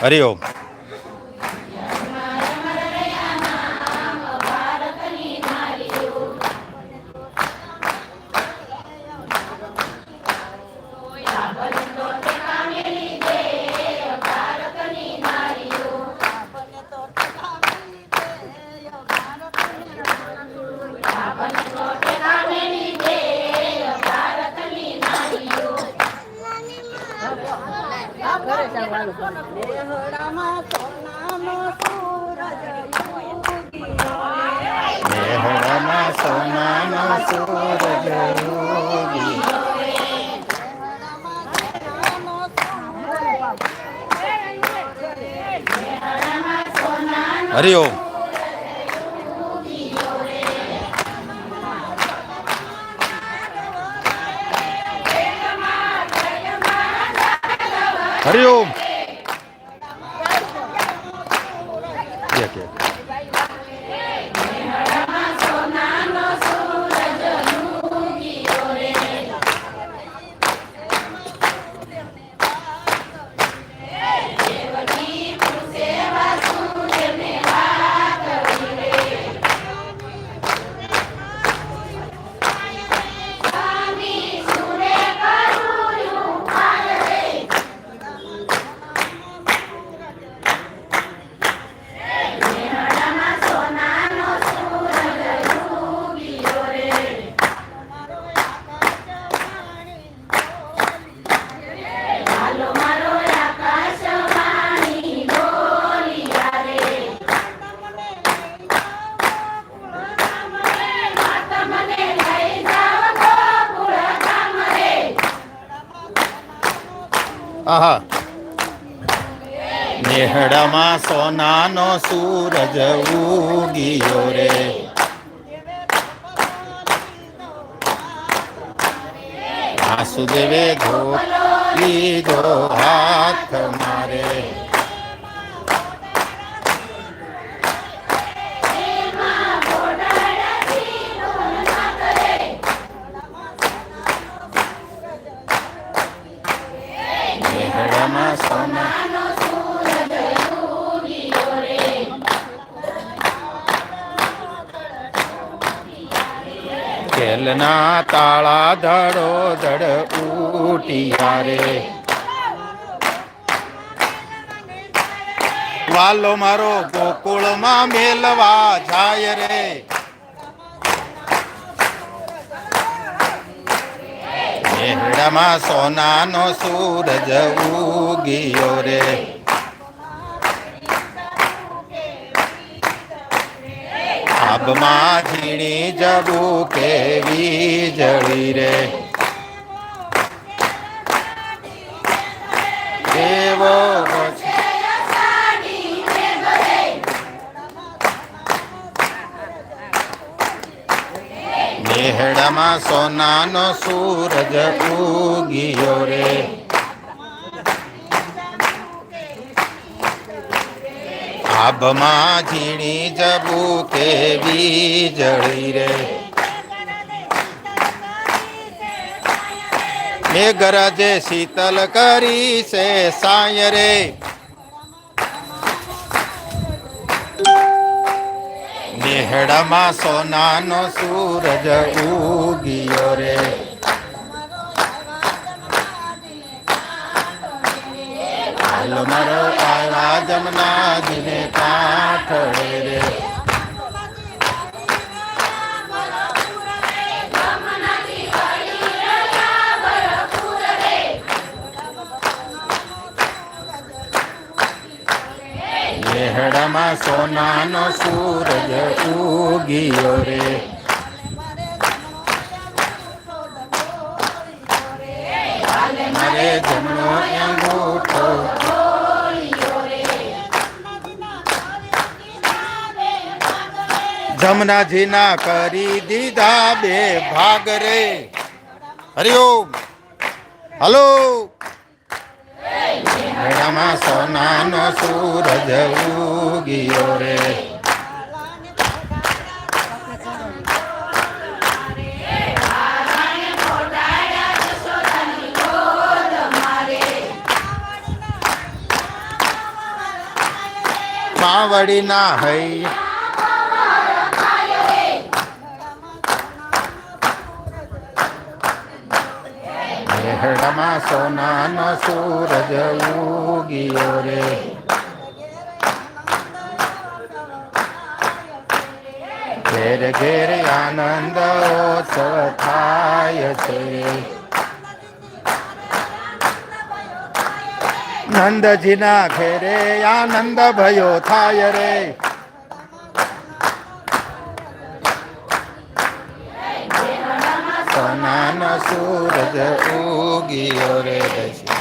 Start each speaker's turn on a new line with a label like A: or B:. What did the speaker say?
A: હરિઓમ
B: આપણને
A: મેહડામાં સોનાનો સૂરજ હરિઓમ હરિઓમ આહા. નેહડામાં સોનાનો સૂરજ ઉગીયો રે. વાસુદેવે ધો લીધો હાથ મારે. ખેલના તાળા ધડો ધડ ઉટિયા રે. વાલો મારો ગોકુળમાં મેલવા જાય રે. મેહડામાં સોનાનો સૂરજ ઉગ્યો રે. આબમાં ઝીણી જબુ કેવી જળી રે. દેવો નેહડામાં સોનાનો સૂરજ ઉગ્યો રે. આબમાં ઝીણી જબુ કેવી જળી રે. મેઘરાજે શીતલ કરી છે સાય રે. નેહડામાં સોનાનો સૂરજ ઉગ્યો રે. હાલો મારો આવા જમના દિને કાંઠે રે. નેહડામાં સોનાનો સૂરજ ઉગ્યો રે. મારે જમણો અંગૂઠો જમનાજીના કરી દીધા બે ભાગ રે. હરિઓમ. હલો. મેળામાં સોનાનો સૂરજ ઉગ્યો રે. માવડીના હૈ. હેડામાં સોનાનો સૂરજ ઉગિયો રે. ઘેર ઘેર આનંદ ઉત્સવ થાય છે. નંદજીના ઘેરે આનંદ ભયો થાય રે. સોનાનો સૂરજ ઉગ્યો રે દશી